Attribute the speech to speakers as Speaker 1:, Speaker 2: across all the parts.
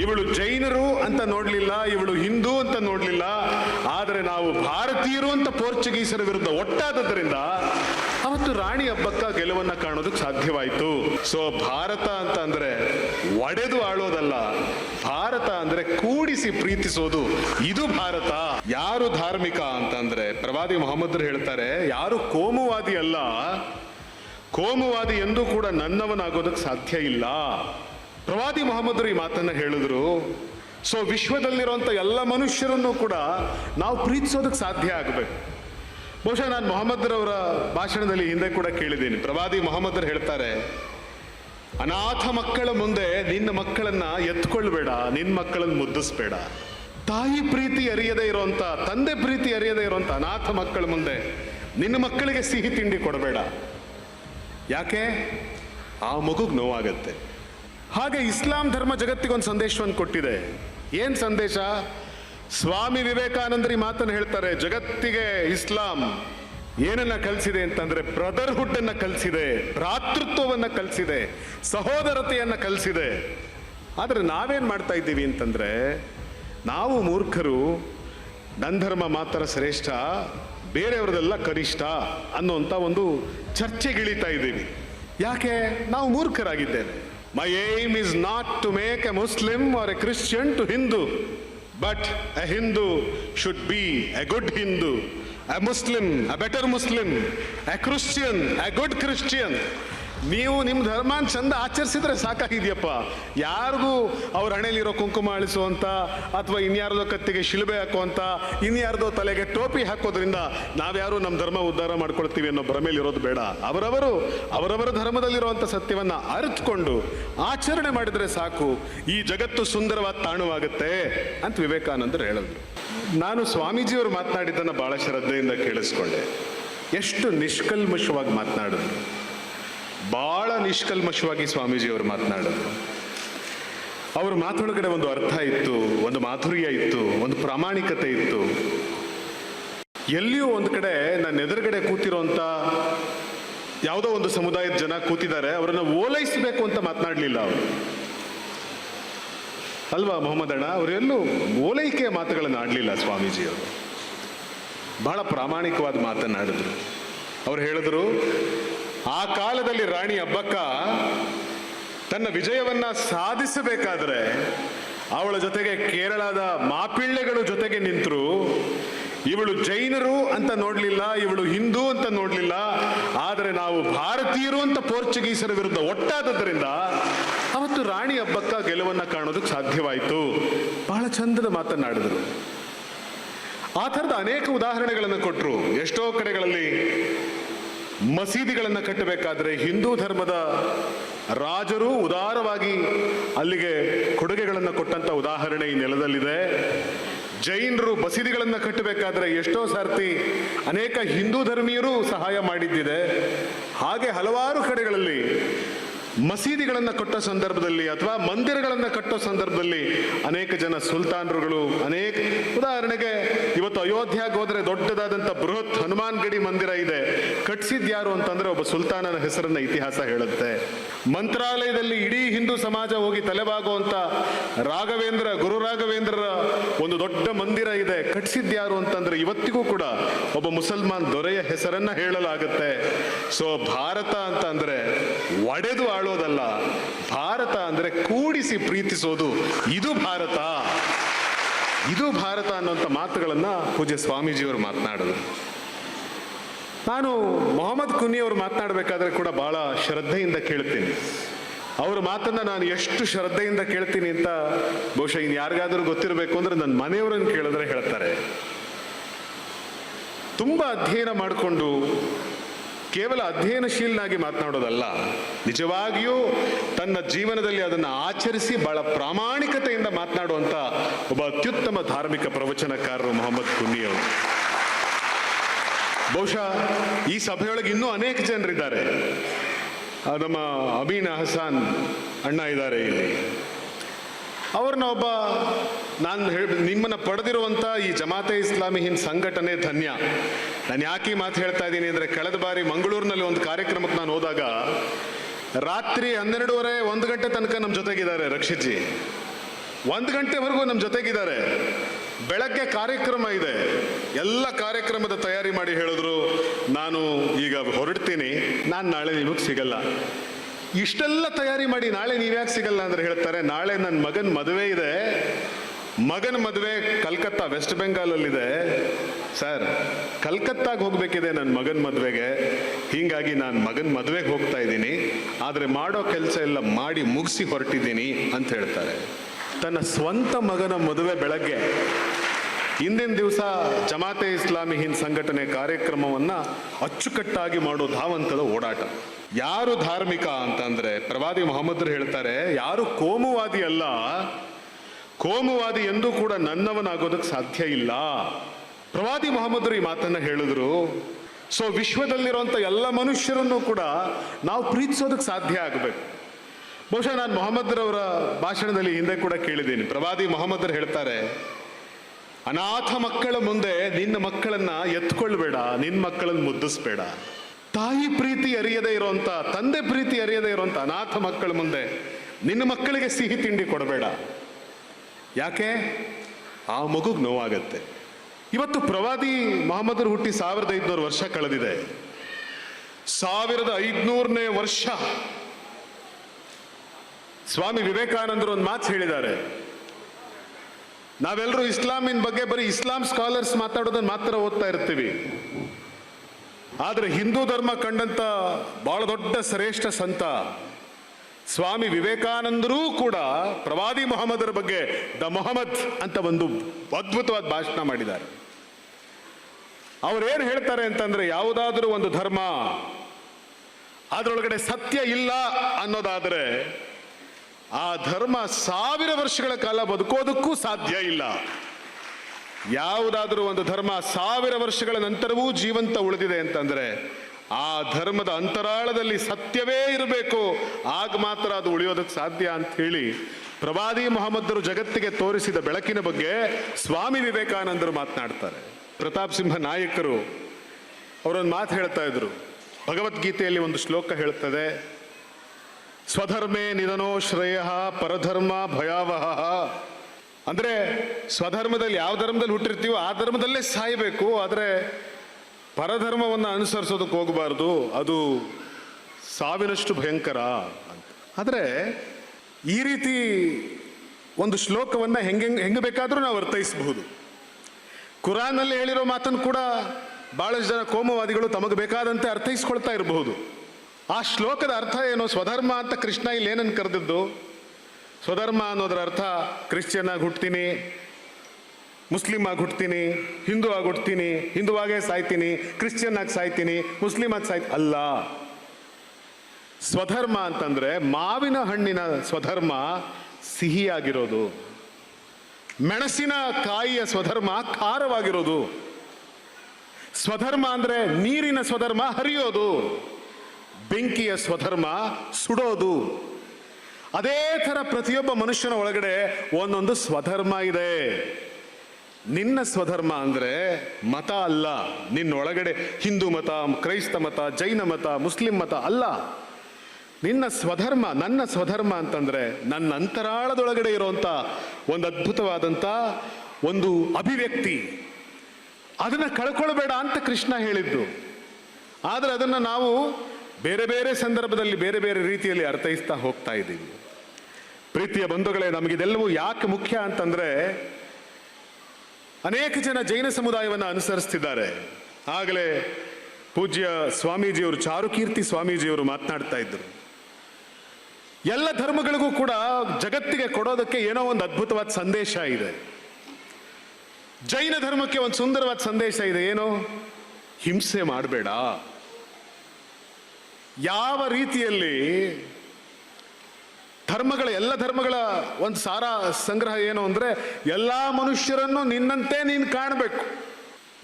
Speaker 1: ಇವಳು ಜೈನರು ಅಂತ ನೋಡ್ಲಿಲ್ಲ, ಇವಳು ಹಿಂದೂ ಅಂತ ನೋಡ್ಲಿಲ್ಲ, ಆದರೆ ನಾವು ಭಾರತೀಯರು ಅಂತ ಪೋರ್ಚುಗೀಸರ ವಿರುದ್ಧ ಒಟ್ಟಾದದ್ರಿಂದ ಅವತ್ತು ರಾಣಿ ಹಬ್ಬಕ್ಕ ಗೆಲುವನ್ನ ಕಾಣೋದಕ್ಕೆ ಸಾಧ್ಯವಾಯಿತು. ಸೊ ಭಾರತ ಅಂತ ಅಂದ್ರೆ ಒಡೆದು ಆಳೋದಲ್ಲ, ಭಾರತ ಅಂದ್ರೆ ಕೂಡಿಸಿ ಪ್ರೀತಿಸೋದು, ಇದು ಭಾರತ. ಯಾರು ಧಾರ್ಮಿಕ ಅಂತಂದ್ರೆ ಪ್ರವಾದಿ ಮೊಹಮ್ಮದ್ರು ಹೇಳ್ತಾರೆ, ಯಾರು ಕೋಮುವಾದಿ ಅಲ್ಲ, ಕೋಮುವಾದಿ ಎಂದೂ ಕೂಡ ನನ್ನವನಾಗೋದಕ್ಕೆ ಸಾಧ್ಯ ಇಲ್ಲ. ಪ್ರವಾದಿ ಮೊಹಮ್ಮದರು ಈ ಮಾತನ್ನ ಹೇಳಿದ್ರು. ಸೊ ವಿಶ್ವದಲ್ಲಿರುವಂಥ ಎಲ್ಲ ಮನುಷ್ಯರನ್ನು ಕೂಡ ನಾವು ಪ್ರೀತಿಸೋದಕ್ಕೆ ಸಾಧ್ಯ ಆಗಬೇಕು. ಬಹುಶಃ ನಾನು ಮೊಹಮ್ಮದ್ರವರ ಭಾಷಣದಲ್ಲಿ ಹಿಂದೆ ಕೂಡ ಕೇಳಿದ್ದೀನಿ. ಪ್ರವಾದಿ ಮೊಹಮ್ಮದ್ರು ಹೇಳ್ತಾರೆ, ಅನಾಥ ಮಕ್ಕಳ ಮುಂದೆ ನಿನ್ನ ಮಕ್ಕಳನ್ನ ಎತ್ಕೊಳ್ಬೇಡ, ನಿನ್ನ ಮಕ್ಕಳನ್ನ ಮುದ್ದಿಸ್ಬೇಡ. ತಾಯಿ ಪ್ರೀತಿ ಅರಿಯದೇ ಇರುವಂತ ತಂದೆ ಪ್ರೀತಿ ಅರಿಯದೇ ಇರುವಂತ ಅನಾಥ ಮಕ್ಕಳ ಮುಂದೆ ನಿನ್ನ ಮಕ್ಕಳಿಗೆ ಸಿಹಿ ತಿಂಡಿ ಕೊಡಬೇಡ. ಯಾಕೆ? ಆ ಮಗುಗೆ ನೋವಾಗತ್ತೆ. ಹಾಗೆ ಇಸ್ಲಾಂ ಧರ್ಮ ಜಗತ್ತಿಗೊಂದು ಸಂದೇಶವನ್ನು ಕೊಟ್ಟಿದೆ. ಏನು ಸಂದೇಶ? ಸ್ವಾಮಿ ವಿವೇಕಾನಂದರಿ ಮಾತನ್ನು ಹೇಳ್ತಾರೆ, ಜಗತ್ತಿಗೆ ಇಸ್ಲಾಂ ಏನನ್ನ ಕಲಿಸಿದೆ ಅಂತಂದ್ರೆ ಬ್ರದರ್ಹುಡ್ ಅನ್ನ ಕಲಿಸಿದೆ, ಭ್ರಾತೃತ್ವವನ್ನ ಕಲಿಸಿದೆ, ಸಹೋದರತೆಯನ್ನು ಕಲಿಸಿದೆ. ಆದರೆ ನಾವೇನ್ ಮಾಡ್ತಾ ಇದ್ದೀವಿ ಅಂತಂದ್ರೆ, ನಾವು ಮೂರ್ಖರು ನನ್ನ ಧರ್ಮ ಮಾತ್ರ ಶ್ರೇಷ್ಠ, ಬೇರೆಯವ್ರದೆಲ್ಲ ಕನಿಷ್ಠ ಅನ್ನುವಂಥ ಒಂದು ಚರ್ಚೆಗಿಳಿತಾ ಇದ್ದೀವಿ. ಯಾಕೆ? ನಾವು ಮೂರ್ಖರಾಗಿದ್ದೇವೆ. My aim is not to make a Muslim or a Christian to Hindu, but a Hindu should be a good Hindu, a Muslim, a better Muslim, a Christian, a good Christian. ನೀವು ನಿಮ್ಮ ಧರ್ಮಾನ್ ಚಂದ ಆಚರಿಸಿದ್ರೆ ಸಾಕಾಗಿದೆಯಪ್ಪ. ಯಾರಿಗೂ ಅವ್ರ ಹಣೆಯಲ್ಲಿರೋ ಕುಂಕುಮ ಅಳಿಸುವಂತ ಅಥವಾ ಇನ್ಯಾರ್ದೋ ಕತ್ತಿಗೆ ಶಿಲುಬೆ ಹಾಕುವಂತ, ಇನ್ಯಾರ್ದೋ ತಲೆಗೆ ಟೋಪಿ ಹಾಕೋದ್ರಿಂದ ನಾವ್ಯಾರು ನಮ್ಮ ಧರ್ಮ ಉದ್ಧಾರ ಮಾಡ್ಕೊಳ್ತೀವಿ ಅನ್ನೋ ಭ್ರಮೆಯಲ್ಲಿರೋದು ಬೇಡ. ಅವರವರು, ಅವರವರ ಧರ್ಮದಲ್ಲಿರುವಂಥ ಸತ್ಯವನ್ನ ಅರಿತುಕೊಂಡು ಆಚರಣೆ ಮಾಡಿದ್ರೆ ಸಾಕು. ಈ ಜಗತ್ತು ಸುಂದರವಾದ ತಾಣವಾಗುತ್ತೆ ಅಂತ ವಿವೇಕಾನಂದರು ಹೇಳಿದ್ರು. ನಾನು ಸ್ವಾಮೀಜಿಯವರು ಮಾತನಾಡಿದ್ದನ್ನು ಬಹಳ ಶ್ರದ್ಧೆಯಿಂದ ಕೇಳಿಸ್ಕೊಂಡೆ. ಎಷ್ಟು ನಿಷ್ಕಲ್ಮಶವಾಗಿ ಮಾತನಾಡಿದ್ರು. ಬಹಳ ನಿಷ್ಕಲ್ಮಶವಾಗಿ ಸ್ವಾಮೀಜಿಯವರು ಮಾತನಾಡೋದು. ಅವ್ರ ಮಾತೊಳಗಡೆ ಒಂದು ಅರ್ಥ ಇತ್ತು, ಒಂದು ಮಾಧುರ್ಯ ಇತ್ತು, ಒಂದು ಪ್ರಾಮಾಣಿಕತೆ ಇತ್ತು. ಎಲ್ಲಿಯೂ ಒಂದು ಕಡೆ ನನ್ನ ಎದುರುಗಡೆ ಕೂತಿರೋಂಥ ಯಾವುದೋ ಒಂದು ಸಮುದಾಯದ ಜನ ಕೂತಿದ್ದಾರೆ, ಅವರನ್ನು ಓಲೈಸಬೇಕು ಅಂತ ಮಾತನಾಡಲಿಲ್ಲ ಅವರು. ಅಲ್ವಾ ಮೊಹಮ್ಮದ್ ಅಣ್ಣ? ಅವರೆಲ್ಲೂ ಓಲೈಕೆಯ ಮಾತುಗಳನ್ನು ಆಡಲಿಲ್ಲ ಸ್ವಾಮೀಜಿಯವರು ಬಹಳ ಪ್ರಾಮಾಣಿಕವಾದ ಮಾತನ್ನಾಡಿದ್ರು ಅವ್ರು ಹೇಳಿದ್ರು ಆ ಕಾಲದಲ್ಲಿ ರಾಣಿ ಅಬ್ಬಕ್ಕ ತನ್ನ ವಿಜಯವನ್ನ ಸಾಧಿಸಬೇಕಾದ್ರೆ ಅವಳ ಜೊತೆಗೆ ಕೇರಳದ ಮಾಪಿಳ್ಳೆಗಳು ಜೊತೆಗೆ ನಿಂತರು. ಇವಳು ಜೈನರು ಅಂತ ನೋಡ್ಲಿಲ್ಲ, ಇವಳು ಹಿಂದೂ ಅಂತ ನೋಡ್ಲಿಲ್ಲ. ಆದರೆ ನಾವು ಭಾರತೀಯರು ಅಂತ ಪೋರ್ಚುಗೀಸರ ವಿರುದ್ಧ ಒಟ್ಟಾದದ್ರಿಂದ ಅವತ್ತು ರಾಣಿ ಹಬ್ಬಕ್ಕ ಗೆಲುವನ್ನ ಕಾಣೋದಕ್ಕೆ ಸಾಧ್ಯವಾಯಿತು. ಬಹಳ ಚಂದದ ಮಾತನಾಡಿದರು ಆ ಥರದ ಅನೇಕ ಉದಾಹರಣೆಗಳನ್ನು ಕೊಟ್ಟರು ಎಷ್ಟೋ ಕಡೆಗಳಲ್ಲಿ ಮಸೀದಿಗಳನ್ನು ಕಟ್ಟಬೇಕಾದ್ರೆ ಹಿಂದೂ ಧರ್ಮದ ರಾಜರು ಉದಾರವಾಗಿ ಅಲ್ಲಿಗೆ ಕೊಡುಗೆಗಳನ್ನು ಕೊಟ್ಟಂತ ಉದಾಹರಣೆ ಈ ನೆಲದಲ್ಲಿದೆ. ಜೈನರು ಮಸೀದಿಗಳನ್ನು ಕಟ್ಟಬೇಕಾದ್ರೆ ಎಷ್ಟೋ ಸಾರ್ತಿ ಅನೇಕ ಹಿಂದೂ ಧರ್ಮೀಯರು ಸಹಾಯ ಮಾಡಿದ್ದಿದೆ. ಹಾಗೆ ಹಲವಾರು ಕಡೆಗಳಲ್ಲಿ ಮಸೀದಿಗಳನ್ನು ಕಟ್ಟೋ ಸಂದರ್ಭದಲ್ಲಿ ಅಥವಾ ಮಂದಿರಗಳನ್ನು ಕಟ್ಟೋ ಸಂದರ್ಭದಲ್ಲಿ ಅನೇಕ ಜನ ಸುಲ್ತಾನರುಗಳು ಅನೇಕ ಉದಾಹರಣೆಗೆ ಇವತ್ತು ಅಯೋಧ್ಯೆಗೆ ಹೋದ್ರೆ ದೊಡ್ಡದಾದಂಥ ಬೃಹತ್ ಹನುಮಾನ್ ಗಡಿ ಮಂದಿರ ಇದೆ. ಕಟ್ಸಿದ್ಯಾರು ಅಂತಂದ್ರೆ ಒಬ್ಬ ಸುಲ್ತಾನನ ಹೆಸರನ್ನ ಇತಿಹಾಸ ಹೇಳುತ್ತೆ. ಮಂತ್ರಾಲಯದಲ್ಲಿ ಇಡೀ ಹಿಂದೂ ಸಮಾಜ ಹೋಗಿ ತಲೆಬಾಗುವಂತ ರಾಘವೇಂದ್ರ, ಗುರು ರಾಘವೇಂದ್ರರ ಒಂದು ದೊಡ್ಡ ಮಂದಿರ ಇದೆ. ಕಟ್ಸಿದ್ಯಾರು ಅಂತಂದ್ರೆ ಇವತ್ತಿಗೂ ಕೂಡ ಒಬ್ಬ ಮುಸಲ್ಮಾನ್ ದೊರೆಯ ಹೆಸರನ್ನ ಹೇಳಲಾಗುತ್ತೆ. ಸೊ ಭಾರತ ಅಂತ ಅಂದ್ರೆ ಒಡೆದು ಆಳೋದಲ್ಲ. ಭಾರತ ಅಂದ್ರೆ ಕೂಡಿಸಿ ಪ್ರೀತಿಸೋದು. ಇದು ಭಾರತ. ಇದು ಭಾರತ ಅನ್ನುವಂಥ ಮಾತುಗಳನ್ನು ಪೂಜ್ಯ ಸ್ವಾಮೀಜಿಯವರು ಮಾತನಾಡಿದರು. ನಾನು ಮೊಹಮ್ಮದ್ ಕುನ್ನಿ ಅವರು ಮಾತನಾಡಬೇಕಾದ್ರೆ ಕೂಡ ಬಹಳ ಶ್ರದ್ಧೆಯಿಂದ ಕೇಳ್ತೀನಿ. ಅವ್ರ ಮಾತನ್ನು ನಾನು ಎಷ್ಟು ಶ್ರದ್ಧೆಯಿಂದ ಕೇಳ್ತೀನಿ ಅಂತ ಬಹುಶಃ ಇನ್ನು ಯಾರಿಗಾದ್ರೂ ಗೊತ್ತಿರಬೇಕು ಅಂದ್ರೆ ನನ್ನ ಮನೆಯವರನ್ನು ಕೇಳಿದ್ರೆ ಹೇಳ್ತಾರೆ. ತುಂಬಾ ಅಧ್ಯಯನ ಮಾಡಿಕೊಂಡು ಕೇವಲ ಅಧ್ಯಯನಶೀಲನಾಗಿ ಮಾತನಾಡೋದಲ್ಲ, ನಿಜವಾಗಿಯೂ ತನ್ನ ಜೀವನದಲ್ಲಿ ಅದನ್ನು ಆಚರಿಸಿ ಬಹಳ ಪ್ರಾಮಾಣಿಕತೆಯಿಂದ ಮಾತನಾಡುವಂಥ ಒಬ್ಬ ಅತ್ಯುತ್ತಮ ಧಾರ್ಮಿಕ ಪ್ರವಚನಕಾರರು ಮೊಹಮ್ಮದ್ ಕುನ್ನಿಯವರು ಬಹುಶಃ ಈ ಸಭೆಯೊಳಗೆ ಇನ್ನೂ ಅನೇಕ ಜನರಿದ್ದಾರೆ. ನಮ್ಮ ಅಮೀನ್ ಅಹಸಾನ್ ಅಣ್ಣ ಇದ್ದಾರೆ ಇಲ್ಲಿ. ಅವ್ರನ್ನ ಒಬ್ಬ ನಾನು ಹೇಳ ನಿಮ್ಮನ್ನ ಪಡೆದಿರುವಂತ ಈ ಜಮಾತೆ ಇಸ್ಲಾಮಿ ಹಿಂದ್ ಸಂಘಟನೆ ಧನ್ಯ. ನಾನು ಯಾಕೆ ಮಾತು ಹೇಳ್ತಾ ಇದ್ದೀನಿ ಅಂದರೆ ಕಳೆದ ಬಾರಿ ಮಂಗಳೂರಿನಲ್ಲಿ ಒಂದು ಕಾರ್ಯಕ್ರಮಕ್ಕೆ ನಾನು ಹೋದಾಗ ರಾತ್ರಿ ಹನ್ನೆರಡೂವರೆ ಒಂದು ಗಂಟೆ ತನಕ ನಮ್ಮ ಜೊತೆಗಿದ್ದಾರೆ ರಕ್ಷಿತ್ ಜಿ ಒಂದು ಗಂಟೆವರೆಗೂ ನಮ್ಮ ಜೊತೆಗಿದ್ದಾರೆ. ಬೆಳಗ್ಗೆ ಕಾರ್ಯಕ್ರಮ ಇದೆ. ಎಲ್ಲ ಕಾರ್ಯಕ್ರಮದ ತಯಾರಿ ಮಾಡಿ ಹೇಳಿದ್ರು. ನಾನು ಈಗ ಹೊರಡ್ತೀನಿ. ನಾನು ನಾಳೆ ನಿಮಗೆ ಸಿಗಲ್ಲ. ಇಷ್ಟೆಲ್ಲ ತಯಾರಿ ಮಾಡಿ ನಾಳೆ ನೀವ್ಯಾಕೆ ಸಿಗಲ್ಲ ಅಂದ್ರೆ ಹೇಳ್ತಾರೆ. ನಾಳೆ ನನ್ನ ಮಗನ ಮದುವೆ ಇದೆ. ಮಗನ ಮದುವೆ ಕಲ್ಕತ್ತಾ ವೆಸ್ಟ್ ಬೆಂಗಾಲಲ್ಲಿದೆ ಸರ್ ಕಲ್ಕತ್ತಾಗೆ ಹೋಗ್ಬೇಕಿದೆ ನನ್ನ ಮಗನ ಮದುವೆಗೆ. ಹೀಗಾಗಿ ನಾನು ಮಗನ ಮದುವೆಗೆ ಹೋಗ್ತಾ ಇದ್ದೀನಿ. ಆದರೆ ಮಾಡೋ ಕೆಲಸ ಎಲ್ಲ ಮಾಡಿ ಮುಗಿಸಿ ಹೊರಟಿದ್ದೀನಿ ಅಂತ ಹೇಳ್ತಾರೆ. ತನ್ನ ಸ್ವಂತ ಮಗನ ಮದುವೆ ಬೆಳಗ್ಗೆ. ಹಿಂದಿನ ದಿವಸ ಜಮಾತೆ ಇಸ್ಲಾಮಿ ಹಿಂದ್ ಸಂಘಟನೆ ಕಾರ್ಯಕ್ರಮವನ್ನ ಅಚ್ಚುಕಟ್ಟಾಗಿ ಮಾಡೋ ಧಾವಂತದ ಓಡಾಟ. ಯಾರು ಧಾರ್ಮಿಕ ಅಂತಂದ್ರೆ ಪ್ರವಾದಿ ಮೊಹಮ್ಮದ್ರು ಹೇಳ್ತಾರೆ, ಯಾರು ಕೋಮುವಾದಿ ಅಲ್ಲ ಕೋಮುವಾದಿ ಎಂದೂ ಕೂಡ ನನ್ನವನಾಗೋದಕ್ಕೆ ಸಾಧ್ಯ ಇಲ್ಲ. ಪ್ರವಾದಿ ಮೊಹಮ್ಮದ್ರು ಈ ಮಾತನ್ನ ಹೇಳಿದ್ರು. ಸೊ ವಿಶ್ವದಲ್ಲಿರುವಂಥ ಎಲ್ಲ ಮನುಷ್ಯರನ್ನು ಕೂಡ ನಾವು ಪ್ರೀತಿಸೋದಕ್ಕೆ ಸಾಧ್ಯ ಆಗಬೇಕು. ಬಹುಶಃ ನಾನು ಮೊಹಮ್ಮದ್ರವರ ಭಾಷಣದಲ್ಲಿ ಹಿಂದೆ ಕೂಡ ಕೇಳಿದ್ದೀನಿ. ಪ್ರವಾದಿ ಮೊಹಮ್ಮದ್ರು ಹೇಳ್ತಾರೆ, ಅನಾಥ ಮಕ್ಕಳ ಮುಂದೆ ನಿನ್ನ ಮಕ್ಕಳನ್ನ ಎತ್ಕೊಳ್ಬೇಡ, ನಿನ್ನ ಮಕ್ಕಳನ್ನ ಮುದ್ದಿಸ್ಬೇಡ. ತಾಯಿ ಪ್ರೀತಿ ಅರಿಯದೇ ಇರುವಂತ ತಂದೆ ಪ್ರೀತಿ ಅರಿಯದೇ ಇರುವಂತ ಅನಾಥ ಮಕ್ಕಳ ಮುಂದೆ ನಿನ್ನ ಮಕ್ಕಳಿಗೆ ಸಿಹಿ ತಿಂಡಿ ಕೊಡಬೇಡ. ಯಾಕೆ? ಆ ಮಗುಗೆ ನೋವಾಗತ್ತೆ. ಇವತ್ತು ಪ್ರವಾದಿ ಮೊಹಮ್ಮದರು ಹುಟ್ಟಿ ಸಾವಿರದ ಐದುನೂರು ವರ್ಷ ಕಳೆದಿದೆ. ಸಾವಿರದ ಐದುನೂರನೇ ವರ್ಷ. ಸ್ವಾಮಿ ವಿವೇಕಾನಂದರು ಒಂದು ಮಾತು ಹೇಳಿದ್ದಾರೆ. ನಾವೆಲ್ಲರೂ ಇಸ್ಲಾಮಿನ ಬಗ್ಗೆ ಬರೀ ಇಸ್ಲಾಂ ಸ್ಕಾಲರ್ಸ್ ಮಾತಾಡೋದನ್ನ ಮಾತ್ರ ಓದ್ತಾ ಇರ್ತೀವಿ. ಆದರೆ ಹಿಂದೂ ಧರ್ಮ ಕಂಡಂತ ಬಹಳ ದೊಡ್ಡ ಶ್ರೇಷ್ಠ ಸಂತ. ಸ್ವಾಮಿ ವಿವೇಕಾನಂದರು ಕೂಡ ಪ್ರವಾದಿ ಮೊಹಮ್ಮದರ ಬಗ್ಗೆ ದ ಮೊಹಮ್ಮದ್ ಅಂತ ಒಂದು ಅದ್ಭುತವಾದ ಭಾಷಣ ಮಾಡಿದ್ದಾರೆ. ಅವರೇನು ಹೇಳ್ತಾರೆ ಅಂತಂದ್ರೆ ಯಾವುದಾದರೂ ಒಂದು ಧರ್ಮ ಅದರೊಳಗಡೆ ಸತ್ಯ ಇಲ್ಲ ಅನ್ನೋದಾದರೆ ಆ ಧರ್ಮ ಸಾವಿರ ವರ್ಷಗಳ ಕಾಲ ಬದುಕೋದಕ್ಕೂ ಸಾಧ್ಯ ಇಲ್ಲ. ಯಾವುದಾದರೂ ಒಂದು ಧರ್ಮ ಸಾವಿರ ವರ್ಷಗಳ ನಂತರವೂ ಜೀವಂತ ಉಳಿದಿದೆ ಅಂತಂದ್ರೆ ಆ ಧರ್ಮದ ಅಂತರಾಳದಲ್ಲಿ ಸತ್ಯವೇ ಇರಬೇಕು. ಆಗ ಮಾತ್ರ ಅದು ಉಳಿಯೋದಕ್ಕೆ ಸಾಧ್ಯ ಅಂತ ಹೇಳಿ ಪ್ರವಾದಿ ಮೊಹಮ್ಮದರು ಜಗತ್ತಿಗೆ ತೋರಿಸಿದ ಬೆಳಕಿನ ಬಗ್ಗೆ ಸ್ವಾಮಿ ವಿವೇಕಾನಂದರು ಮಾತನಾಡ್ತಾರೆ. ಪ್ರತಾಪ್ ಸಿಂಹ ನಾಯಕರು ಅವರೊಂದು ಮಾತು ಹೇಳ್ತಾ ಇದ್ರು. ಭಗವದ್ಗೀತೆಯಲ್ಲಿ ಒಂದು ಶ್ಲೋಕ ಹೇಳ್ತದೆ, ಸ್ವಧರ್ಮೇ ನಿಧನೋ ಶ್ರೇಯ ಪರಧರ್ಮ ಭಯಾವಹ. ಅಂದ್ರೆ ಸ್ವಧರ್ಮದಲ್ಲಿ ಯಾವ ಧರ್ಮದಲ್ಲಿ ಹುಟ್ಟಿರ್ತೀವೋ ಆ ಧರ್ಮದಲ್ಲೇ ಸಾಯಬೇಕು, ಆದರೆ ಪರಧರ್ಮವನ್ನು ಅನುಸರಿಸೋದಕ್ಕೆ ಹೋಗಬಾರ್ದು, ಅದು ಸಾವಿನಷ್ಟು ಭಯಂಕರ ಆದರೆ ಈ ರೀತಿ ಒಂದು ಶ್ಲೋಕವನ್ನು ಹೆಂಗೆ ಹೆಂಗೆ ಬೇಕಾದರೂ ನಾವು ಅರ್ಥೈಸಬಹುದು. ಕುರಾನಲ್ಲಿ ಹೇಳಿರೋ ಮಾತನ್ನು ಕೂಡ ಭಾಳಷ್ಟು ಜನ ಕೋಮವಾದಿಗಳು ತಮಗೆ ಬೇಕಾದಂತೆ ಅರ್ಥೈಸ್ಕೊಳ್ತಾ ಇರಬಹುದು. ಆ ಶ್ಲೋಕದ ಅರ್ಥ ಏನು? ಸ್ವಧರ್ಮ ಅಂತ ಕೃಷ್ಣ ಇಲ್ಲಿ ಏನನ್ನು ಕರೆದಿದ್ದು? ಸ್ವಧರ್ಮ ಅನ್ನೋದರ ಅರ್ಥ ಕ್ರಿಶ್ಚಿಯನ್ ಆಗಿ ಹುಟ್ತೀನಿ ಮುಸ್ಲಿಂ ಆಗಿ ಹುಟ್ತೀನಿ, ಹಿಂದೂ ಆಗಿ ಹುಟ್ತೀನಿ ಹಿಂದುವಾಗೇ ಸಾಯ್ತೀನಿ, ಕ್ರಿಶ್ಚಿಯನ್ ಆಗಿ ಸಾಯ್ತೀನಿ, ಮುಸ್ಲಿಂ ಆಗಿ ಸಾಯ್ತೀನಿ ಅಲ್ಲ. ಸ್ವಧರ್ಮ ಅಂತಂದ್ರೆ ಮಾವಿನ ಹಣ್ಣಿನ ಸ್ವಧರ್ಮ ಸಿಹಿಯಾಗಿರೋದು. ಮೆಣಸಿನ ಕಾಯಿಯ ಸ್ವಧರ್ಮ ಖಾರವಾಗಿರೋದು. ಸ್ವಧರ್ಮ ಅಂದ್ರೆ ನೀರಿನ ಸ್ವಧರ್ಮ ಹರಿಯೋದು. ಬೆಂಕಿಯ ಸ್ವಧರ್ಮ ಸುಡೋದು. ಅದೇ ಥರ ಪ್ರತಿಯೊಬ್ಬ ಮನುಷ್ಯನ ಒಳಗಡೆ ಒಂದೊಂದು ಸ್ವಧರ್ಮ ಇದೆ. ನಿನ್ನ ಸ್ವಧರ್ಮ ಅಂದ್ರೆ ಮತ ಅಲ್ಲ. ನಿನ್ನೊಳಗಡೆ ಹಿಂದೂ ಮತ, ಕ್ರೈಸ್ತ ಮತ, ಜೈನ ಮತ, ಮುಸ್ಲಿಂ ಮತ ಅಲ್ಲ. ನಿನ್ನ ಸ್ವಧರ್ಮ, ನನ್ನ ಸ್ವಧರ್ಮ ಅಂತಂದ್ರೆ ನನ್ನ ಅಂತರಾಳದೊಳಗಡೆ ಇರುವಂತ ಒಂದು ಅದ್ಭುತವಾದಂತ ಒಂದು ಅಭಿವ್ಯಕ್ತಿ. ಅದನ್ನ ಕಳ್ಕೊಳ್ಬೇಡ ಅಂತ ಕೃಷ್ಣ ಹೇಳಿದ್ದು. ಆದರೆ ಅದನ್ನು ನಾವು ಬೇರೆ ಬೇರೆ ಸಂದರ್ಭದಲ್ಲಿ ಬೇರೆ ಬೇರೆ ರೀತಿಯಲ್ಲಿ ಅರ್ಥೈಸ್ತಾ ಹೋಗ್ತಾ ಇದ್ದೀವಿ. ಪ್ರೀತಿಯ ಬಂಧುಗಳೇ, ನಮಗಿದೆಲ್ಲವೂ ಯಾಕೆ ಮುಖ್ಯ ಅಂತಂದ್ರೆ ಅನೇಕ ಜನ ಜೈನ ಸಮುದಾಯವನ್ನು ಅನುಸರಿಸ್ತಿದ್ದಾರೆ. ಆಗಲೇ ಪೂಜ್ಯ ಸ್ವಾಮೀಜಿಯವರು, ಚಾರುಕೀರ್ತಿ ಸ್ವಾಮೀಜಿಯವರು ಮಾತನಾಡ್ತಾ ಇದ್ದರು. ಎಲ್ಲ ಧರ್ಮಗಳಿಗೂ ಕೂಡ ಜಗತ್ತಿಗೆ ಕೊಡೋದಕ್ಕೆ ಏನೋ ಒಂದು ಅದ್ಭುತವಾದ ಸಂದೇಶ ಇದೆ. ಜೈನ ಧರ್ಮಕ್ಕೆ ಒಂದು ಸುಂದರವಾದ ಸಂದೇಶ ಇದೆ, ಏನು? ಹಿಂಸೆ ಮಾಡಬೇಡ. ಯಾವ ರೀತಿಯಲ್ಲಿ ಧರ್ಮಗಳ, ಎಲ್ಲ ಧರ್ಮಗಳ ಒಂದು ಸಾರ ಸಂಗ್ರಹ ಏನು ಅಂದರೆ, ಎಲ್ಲ ಮನುಷ್ಯರನ್ನು ನಿನ್ನಂತೆ ನೀನು ಕಾಣಬೇಕು.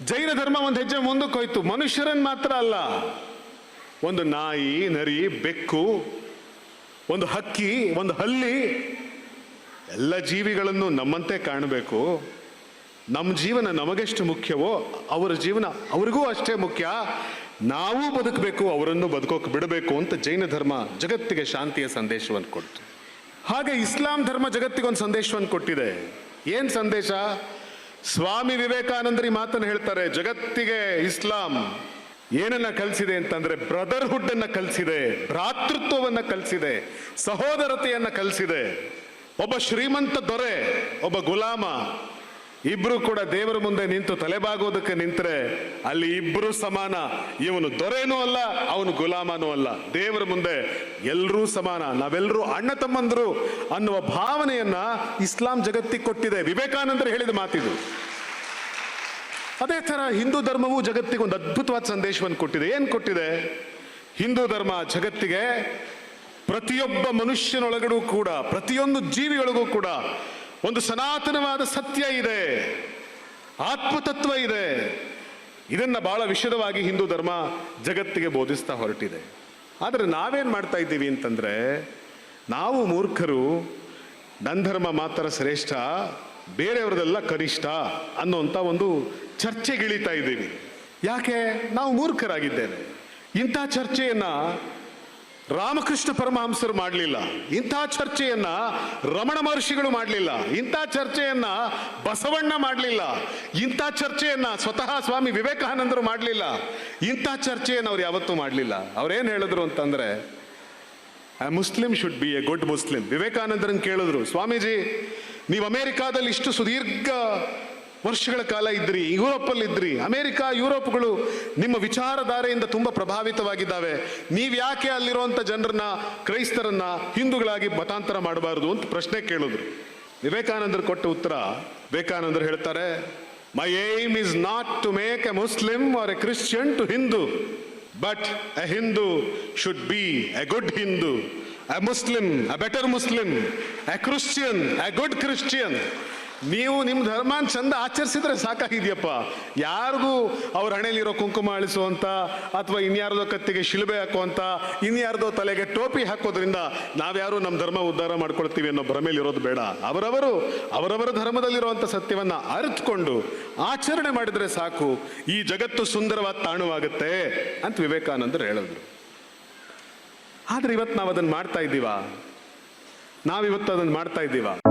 Speaker 1: ಜೈನ ಧರ್ಮ ಒಂದು ಹೆಜ್ಜೆ ಮುಂದಕ್ಕೆ ಹೋಯ್ತು. ಮನುಷ್ಯರನ್ನು ಮಾತ್ರ ಅಲ್ಲ, ಒಂದು ನಾಯಿ, ನರಿ, ಬೆಕ್ಕು, ಒಂದು ಹಕ್ಕಿ, ಒಂದು ಹಲ್ಲಿ, ಎಲ್ಲ ಜೀವಿಗಳನ್ನು ನಮ್ಮಂತೆ ಕಾಣಬೇಕು. ನಮ್ಮ ಜೀವನ ನಮಗೆಷ್ಟು ಮುಖ್ಯವೋ, ಅವರ ಜೀವನ ಅವರಿಗೂ ಅಷ್ಟೇ ಮುಖ್ಯ. ನಾವು ಬದುಕಬೇಕು, ಅವರನ್ನು ಬದುಕೋಕೆ ಬಿಡಬೇಕು ಅಂತ ಜೈನ ಧರ್ಮ ಜಗತ್ತಿಗೆ ಶಾಂತಿಯ ಸಂದೇಶವನ್ನು ಕೊಡ್ತು. ಹಾಗೆ ಇಸ್ಲಾಂ ಧರ್ಮ ಜಗತ್ತಿಗೊಂದು ಸಂದೇಶವನ್ನು ಕೊಟ್ಟಿದೆ. ಏನ್ ಸಂದೇಶ? ಸ್ವಾಮಿ ವಿವೇಕಾನಂದರಿ ಮಾತನ್ನು ಹೇಳ್ತಾರೆ, ಜಗತ್ತಿಗೆ ಇಸ್ಲಾಂ ಏನನ್ನ ಕಲಿಸಿದೆ ಅಂತಂದ್ರೆ ಬ್ರದರ್ಹುಡ್ ಅನ್ನ ಕಲಿಸಿದೆ, ಭ್ರಾತೃತ್ವವನ್ನ ಕಲಿಸಿದೆ, ಸಹೋದರತೆಯನ್ನ ಕಲಿಸಿದೆ. ಒಬ್ಬ ಶ್ರೀಮಂತ ದೊರೆ, ಒಬ್ಬ ಗುಲಾಮ ಇಬ್ರು ಕೂಡ ದೇವರ ಮುಂದೆ ನಿಂತು ತಲೆಬಾಗೋದಕ್ಕೆ ನಿಂತರೆ ಅಲ್ಲಿ ಇಬ್ರು ಸಮಾನ. ಇವನು ದೊರೆನೂ ಅಲ್ಲ, ಅವನು ಗುಲಾಮನೂ ಅಲ್ಲ. ದೇವರ ಮುಂದೆ ಎಲ್ಲರೂ ಸಮಾನ. ನಾವೆಲ್ಲರೂ ಅಣ್ಣ ತಮ್ಮಂದರು ಅನ್ನುವ ಭಾವನೆಯನ್ನ ಇಸ್ಲಾಂ ಜಗತ್ತಿಗೆ ಕೊಟ್ಟಿದೆ. ವಿವೇಕಾನಂದರು ಹೇಳಿದ ಮಾತಿದು. ಅದೇ ತರ ಹಿಂದೂ ಧರ್ಮವು ಜಗತ್ತಿಗೆ ಒಂದು ಅದ್ಭುತವಾದ ಸಂದೇಶವನ್ನು ಕೊಟ್ಟಿದೆ. ಏನ್ ಕೊಟ್ಟಿದೆ? ಹಿಂದೂ ಧರ್ಮ ಜಗತ್ತಿಗೆ ಪ್ರತಿಯೊಬ್ಬ ಮನುಷ್ಯನೊಳಗಡೂ ಕೂಡ, ಪ್ರತಿಯೊಂದು ಜೀವಿಗಳಿಗೂ ಕೂಡ ಒಂದು ಸನಾತನವಾದ ಸತ್ಯ ಇದೆ. ಆತ್ಮತತ್ವ ಇದೆ. ಇದನ್ನ ಬಹಳ ವಿಷದವಾಗಿ ಹಿಂದೂ ಧರ್ಮ ಜಗತ್ತಿಗೆ ಬೋಧಿಸ್ತಾ ಹೊರಟಿದೆ. ಆದರೆ ನಾವೇನು ಮಾಡ್ತಾ ಇದ್ದೀವಿ ಅಂತಂದ್ರೆ, ನಾವು ಮೂರ್ಖರು ನನ್ನ ಧರ್ಮ ಮಾತ್ರ ಶ್ರೇಷ್ಠ, ಬೇರೆಯವ್ರದೆಲ್ಲ ಕನಿಷ್ಠ ಅನ್ನುವಂಥ ಒಂದು ಚರ್ಚೆಗಿಳಿತಾ ಇದ್ದೀವಿ. ಯಾಕೆ? ನಾವು ಮೂರ್ಖರಾಗಿದ್ದೇವೆ. ಇಂಥ ಚರ್ಚೆಯನ್ನ ರಾಮಕೃಷ್ಣ ಪರಮಹಂಸರು ಮಾಡಲಿಲ್ಲ. ಇಂಥ ಚರ್ಚೆಯನ್ನ ರಮಣ ಮಹರ್ಷಿಗಳು ಮಾಡಲಿಲ್ಲ. ಇಂಥ ಚರ್ಚೆಯನ್ನ ಬಸವಣ್ಣ ಮಾಡಲಿಲ್ಲ. ಇಂಥ ಚರ್ಚೆಯನ್ನ ಸ್ವತಃ ಸ್ವಾಮಿ ವಿವೇಕಾನಂದರು ಮಾಡಲಿಲ್ಲ. ಇಂಥ ಚರ್ಚೆಯನ್ನು ಅವ್ರು ಯಾವತ್ತೂ ಮಾಡಲಿಲ್ಲ. ಅವ್ರೇನು ಹೇಳಿದ್ರು ಅಂತಂದ್ರೆ ಆ Muslim should be a good Muslim ವಿವೇಕಾನಂದರನ್ನು ಕೇಳಿದ್ರು, ಸ್ವಾಮೀಜಿ, ನೀವು ಅಮೇರಿಕಾದಲ್ಲಿ ಇಷ್ಟು ಸುದೀರ್ಘ ವರ್ಷಗಳ ಕಾಲ ಇದ್ರಿ ಯುರೋಪಲ್ಲಿ ಇದ್ರಿ ಅಮೆರಿಕ, ಯುರೋಪ್ಗಳು ನಿಮ್ಮ ವಿಚಾರಧಾರೆಯಿಂದ ತುಂಬ ಪ್ರಭಾವಿತವಾಗಿದ್ದಾವೆ. ನೀವು ಯಾಕೆ ಅಲ್ಲಿರುವಂಥ ಜನರನ್ನ, ಕ್ರೈಸ್ತರನ್ನ, ಹಿಂದೂಗಳಾಗಿ ಮತಾಂತರ ಮಾಡಬಾರದು ಅಂತ ಪ್ರಶ್ನೆ ಕೇಳಿದ್ರು. ವಿವೇಕಾನಂದರು ಕೊಟ್ಟ ಉತ್ತರ, ವಿವೇಕಾನಂದರು ಹೇಳ್ತಾರೆ my aim is not to make a Muslim or a Christian to Hindu but a Hindu should be a good Hindu a Muslim a better Muslim a Christian a good Christian ನೀವು ನಿಮ್ಮ ಧರ್ಮಾನ್ ಚಂದ ಆಚರಿಸಿದ್ರೆ ಸಾಕಾಗಿದೆಯಪ್ಪ. ಯಾರಿಗೂ ಅವ್ರ ಹಣೆಯಲ್ಲಿರೋ ಕುಂಕುಮ ಅಳಿಸುವಂತ ಅಥವಾ ಇನ್ಯಾರ್ದೋ ಕತ್ತಿಗೆ ಶಿಲುಬೆ ಹಾಕುವಂತ, ಇನ್ಯಾರ್ದೋ ತಲೆಗೆ ಟೋಪಿ ಹಾಕೋದ್ರಿಂದ ನಾವ್ಯಾರು ನಮ್ಮ ಧರ್ಮ ಉದ್ಧಾರ ಮಾಡ್ಕೊಳ್ತೀವಿ ಅನ್ನೋ ಭ್ರಮೆಯಲ್ಲಿರೋದು ಬೇಡ. ಅವರವರು, ಅವರವರ ಧರ್ಮದಲ್ಲಿರುವಂಥ ಸತ್ಯವನ್ನ ಅರಿತುಕೊಂಡು ಆಚರಣೆ ಮಾಡಿದ್ರೆ ಸಾಕು. ಈ ಜಗತ್ತು ಸುಂದರವಾದ ತಾಣವಾಗುತ್ತೆ ಅಂತ ವಿವೇಕಾನಂದರು ಹೇಳಿದ್ರು. ಆದ್ರೆ ಇವತ್ತು ನಾವು ಅದನ್ನ ಮಾಡ್ತಾ ಇದ್ದೀವಾ? ನಾವಿವತ್ತು ಅದನ್ನು ಮಾಡ್ತಾ ಇದ್ದೀವಾ?